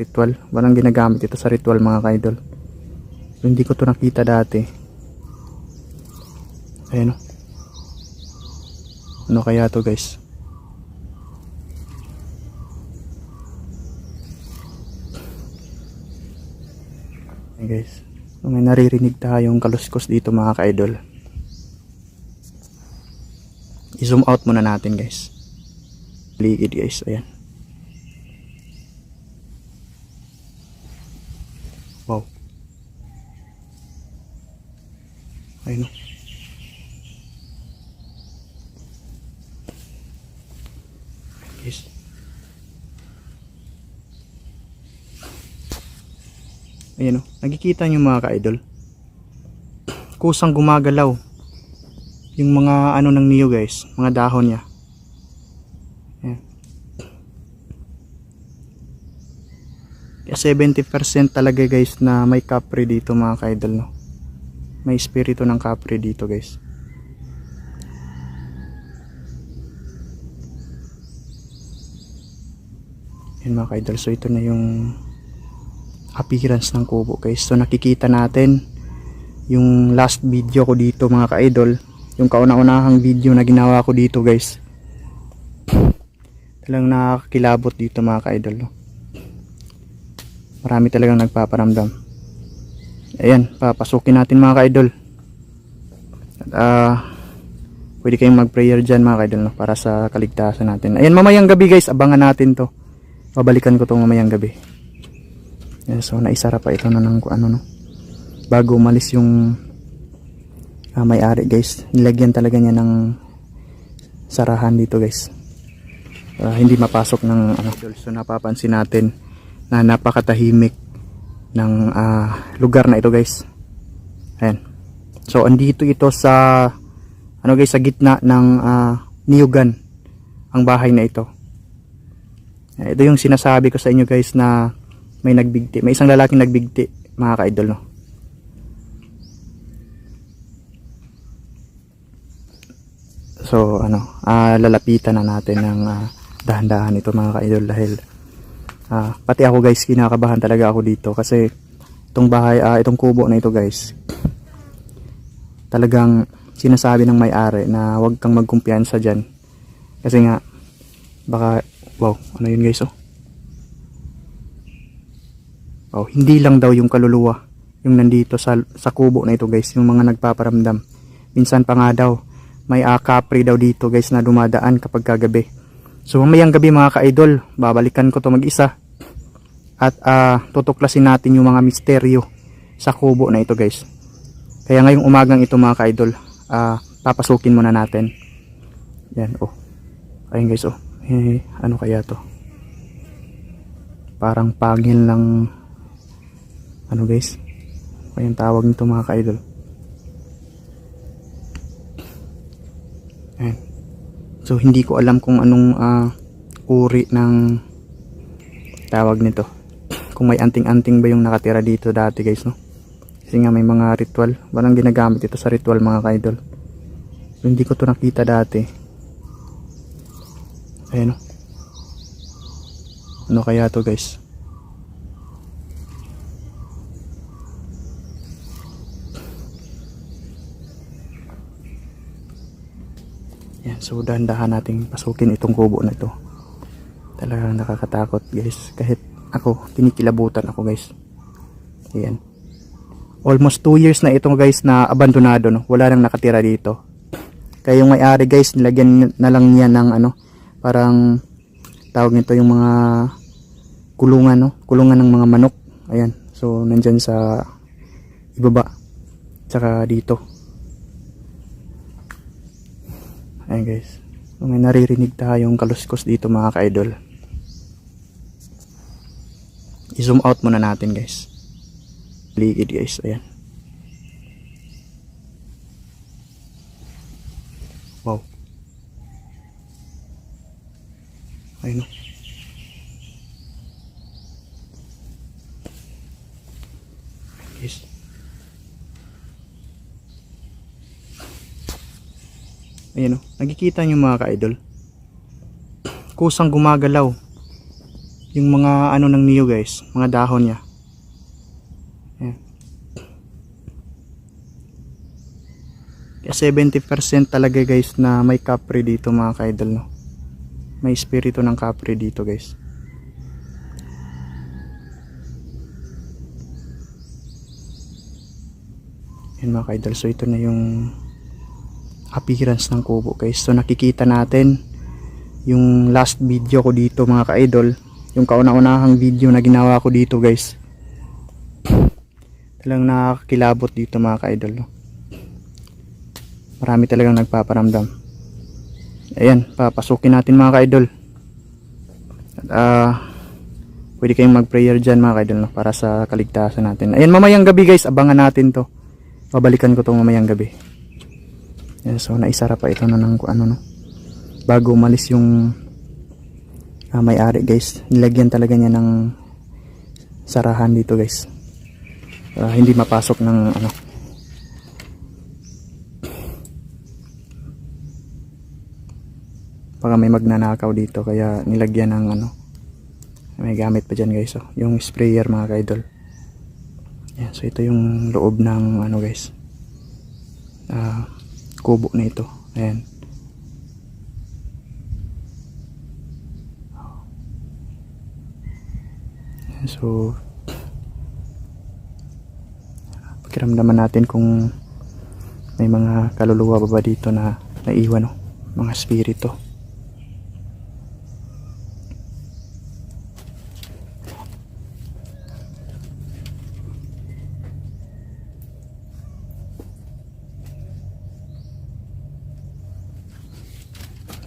ritual. Walang ginagamit ito sa ritual mga ka-idol. Hindi ko to nakita dati. Ayan o. Ano kaya to guys? Ayan guys. So, may naririnig tayong kaluskos dito mga ka-idol. I-zoom out muna natin guys. Ligid guys. Ayan. Wow. Ayun o. Guys. Ayan o. Nagkikita nyo mga ka-idol. Kusang gumagalaw. Yung mga ano ng niyo guys. Mga dahon niya. Kaya 70% talaga guys na may kapre dito mga ka-idol no. May espiritu ng kapre dito guys. Yan mga ka-idol. So ito na yung appearance ng kubo guys. So nakikita natin yung last video ko dito mga ka-idol. Yung kauna-unahang video na ginawa ko dito guys. Talagang nakakilabot dito mga ka-idol. No? Marami talagang nagpaparamdam. Ayan, papasukin natin mga ka-idol. At ah, pwede kayong mag-prayer dyan mga ka-idol no? para sa kaligtasan natin. Ayan, mamayang gabi guys, abangan natin to. Babalikan ko to mamayang gabi. Ayan, so naisara pa ito na ng ano no. Bago umalis yung ah, may-ari guys. Nilagyan talaga niya ng sarahan dito guys. Para hindi mapasok ng ano. So napapansin natin na napakatahimik ng ah, lugar na ito guys. Ayan. So andito ito sa ano guys sa gitna ng ah, Niyugan ang bahay na ito. Ito yung sinasabi ko sa inyo guys na may nagbigti. May isang lalaking nagbigti mga ka-idol no. So ano, ah, lalapitan na natin ng ah, dahan-dahan ito mga ka-idol dahil ah, pati ako guys kinakabahan talaga ako dito kasi itong bahay, ah, itong kubo na ito guys talagang sinasabi ng may-ari na huwag kang magkumpiyansa dyan. Kasi nga baka wow ano yun guys oh? Wow hindi lang daw yung kaluluwa yung nandito sa, sa kubo na ito guys yung mga nagpaparamdam. Minsan pa nga daw may uh, daw dito guys na dumadaan kapag kagabi. So mamayang gabi mga ka-idol babalikan ko to mag-isa at ah, tutuklasin natin yung mga misteryo sa kubo na ito guys. Kaya ngayong umagang ito mga ka-idol ah, papasukin muna natin. Yan oh. Ayun guys oh. Eh, ano kaya to? Parang pangil ng ano guys? Kayang tawag nito mga ka-idol? Ayan. so hindi ko alam kung anong ah, uri ng tawag nito kung may anting-anting ba yung nakatira dito dati guys no? Kasi nga may mga ritual. Walang ginagamit ito sa ritual mga ka-idol. Hindi ko to nakita dati. Ayun o ano kaya to guys? Yan so dahan-dahan nating pasukin itong kubo na ito talagang nakakatakot guys. Kahit ako kinikilabutan ako guys. Ayan. Almost 2 years na itong guys na abandonado no? Wala nang nakatira dito. Kaya yung may-ari guys nilagyan na lang niya ng ano parang tawag nito yung mga kulungan no? Kulungan ng mga manok. Ayan. So nandyan sa ibaba. Tsaka dito. Ayan guys. So, may naririnig tayong kaluskos dito mga ka-idol i-zoom out muna natin guys. Ligid guys. Ayan. Wow. Ayun o guys ayan o nagkikita nyo mga ka-idol kusang gumagalaw yung mga ano ng niyo guys, mga dahon niya. Ayan. Kaya 70% talaga guys na may kapre dito mga ka-idol no. May espiritu ng kapre dito guys. Yan mga ka-idol. So ito na yung appearance ng kubo guys. So nakikita natin yung last video ko dito mga ka-idol. Yung kauna-unahang video na ginawa ko dito guys. Talagang nakakilabot dito mga ka-idol. Marami talagang nagpaparamdam. Ayan, papasukin natin mga ka-idol. At ah, pwede kayong mag-prayer dyan mga ka-idol no? para sa kaligtasan natin. Ayan, mamayang gabi guys, abangan natin to. Babalikan ko to mamayang gabi. Ayan, so naisara pa ito na ng ano no. Bago umalis yung ah, may-ari guys. Nilagyan talaga niya ng sarahan dito guys. Para hindi mapasok ng ano. Baka may magnanakaw dito kaya nilagyan ng ano. May gamit pa dyan guys. Oh. Yung sprayer mga ka-idol. Ayan, so ito yung loob ng ano guys. Ah, kubo na ito. Ayan. So pakiramdaman natin kung may mga kaluluwa ba, ba dito na naiwan no? mga spirito.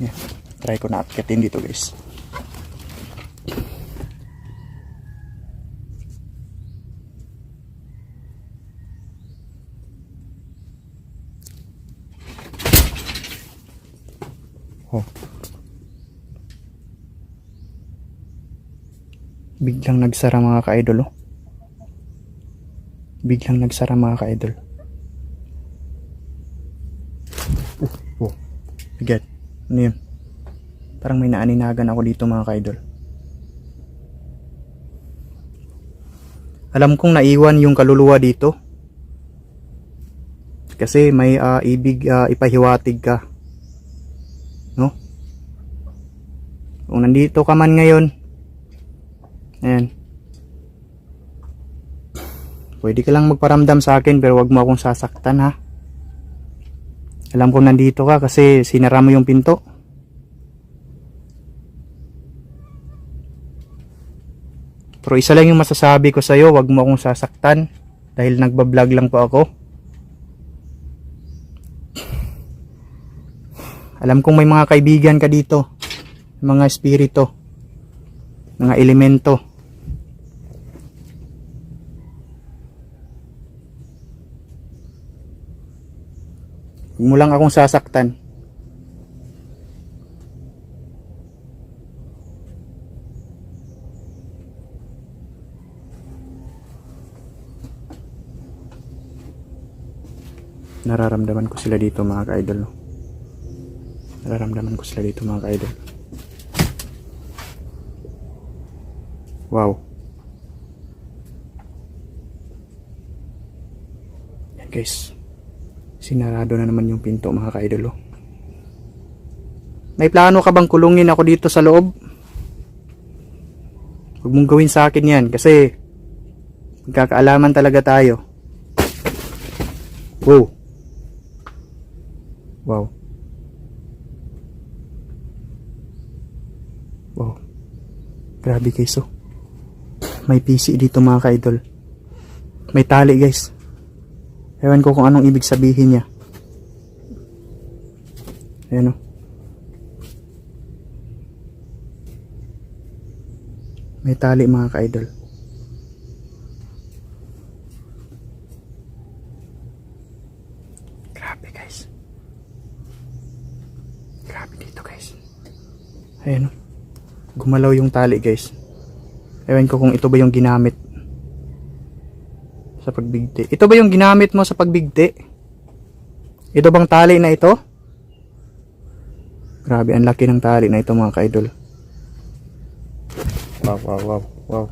Yan. Try ko na akyatin dito guys. Biglang nagsara mga ka-idol oh. Biglang nagsara mga ka-idol. Oh. Oh. Bigat. Ano yun? Parang may naaninagan ako dito mga ka-idol. Alam kong naiwan yung kaluluwa dito. Kasi may ah, ibig ah, ipahiwatig ka. No? Kung nandito ka man ngayon, ayan. Pwede ka lang magparamdam sa akin pero wag mo akong sasaktan ha. Alam ko nandito ka kasi sinara mo yung pinto. Pero isa lang yung masasabi ko sa'yo, wag mo akong sasaktan dahil nagbablog lang po ako. Alam kong may mga kaibigan ka dito, mga espiritu, mga elemento. Huwag mo lang akong sasaktan. Nararamdaman ko sila dito mga ka-idol. Nararamdaman ko sila dito mga ka-idol. Wow. Yan guys. Sinarado na naman yung pinto mga ka-idol. oh. May plano ka bang kulungin ako dito sa loob? Huwag mong gawin sa akin yan kasi magkakaalaman talaga tayo. Wow. Wow. Wow. Grabe guys oh. May PC dito mga ka-idol. May tali guys. Ewan ko kung anong ibig sabihin niya. Ayan oh. May tali mga ka-idol. Grabe guys. Grabe dito guys. Ayan oh. Gumalaw yung tali guys. Ewan ko kung ito ba yung ginamit pagbigti. Ito ba yung ginamit mo sa pagbigti? Ito bang tali na ito? Grabe, ang laki ng tali na ito mga ka-idol. Wow, wow, wow, wow.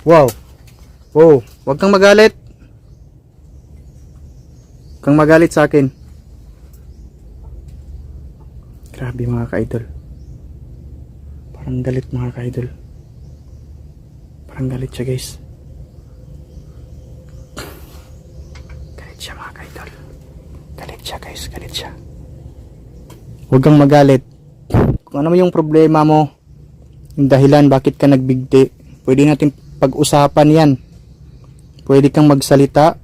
Wow. Wow, wag kang magalit. Kang magalit sa akin. Grabe mga ka-idol. Parang galit mga ka-idol. Parang galit siya guys. Galit siya mga ka-idol. Galit siya guys, galit siya. Huwag kang magalit. Kung ano yung problema mo, yung dahilan bakit ka nagbigti, pwede natin pag-usapan yan. Pwede kang magsalita.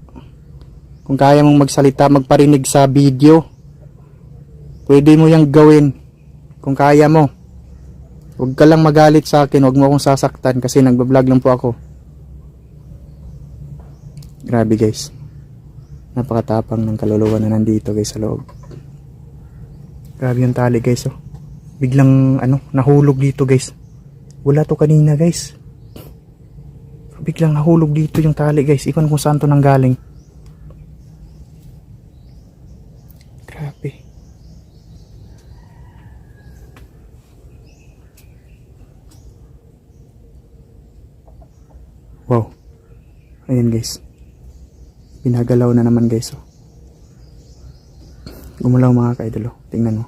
Kung kaya mong magsalita, magparinig sa video. Pwede mo yang gawin. Kung kaya mo. Huwag ka lang magalit sa akin. Huwag mo akong sasaktan kasi nagbablog lang po ako. Grabe guys. Napakatapang ng kaluluwa na nandito guys sa loob. Grabe yung tali guys oh. Biglang ano, nahulog dito guys. Wala to kanina guys. Biglang nahulog dito yung tali guys. Ikon kung saan to nanggaling. Grabe. Wow. Ayan guys. Pinagalaw na naman guys oh. Gumalaw mga ka-idol oh. Tingnan mo.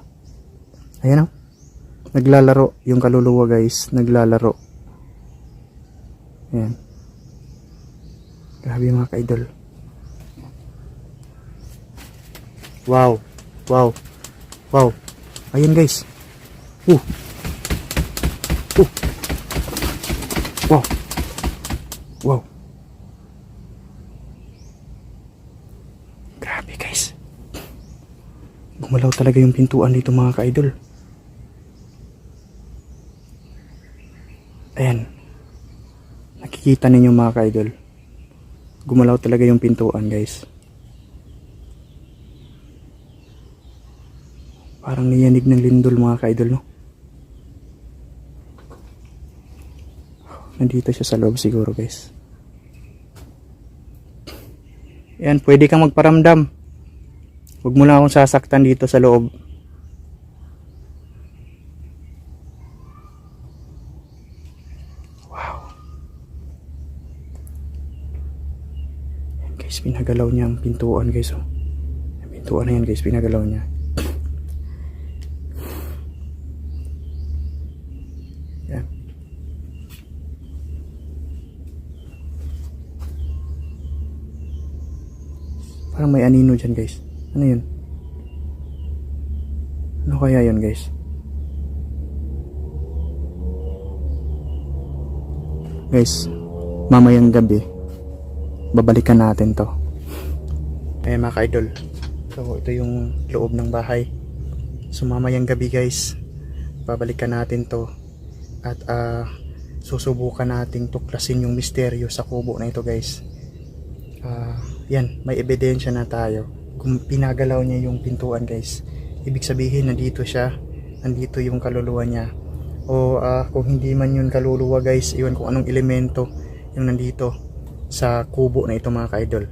Ayan oh. Naglalaro yung kaluluwa guys. Naglalaro. Ayan. Grabe mga ka-idol. Wow. Wow. Wow. Ayan guys. Uh. Uh. Wow. Grabe guys. Gumalaw talaga yung pintuan dito mga ka-idol. Ayan. Nakikita ninyo mga ka-idol. Gumalaw talaga yung pintuan guys. Parang niyanig ng lindol mga ka-idol no. Nandito siya sa loob siguro guys. Yan, pwede kang magparamdam. Huwag mo lang akong sasaktan dito sa loob. Wow. Yan guys, pinagalaw niya ang pintuan guys. Oh. Pintuan na yan guys, pinagalaw niya. Yan. Parang may anino dyan guys. Ano yun? Ano kaya yun guys? Guys, mamayang gabi, babalikan natin to. Eh mga ka-idol, so ito yung loob ng bahay. So mamayang gabi guys, babalikan natin to. At ah, susubukan nating tuklasin yung misteryo sa kubo na ito guys. Ah, yan, may ebidensya na tayo. Kung pinagalaw niya yung pintuan guys, ibig sabihin nandito siya, nandito yung kaluluwa niya. O ah, kung hindi man yun kaluluwa guys, iwan kung anong elemento yung nandito sa kubo na ito mga ka-idol.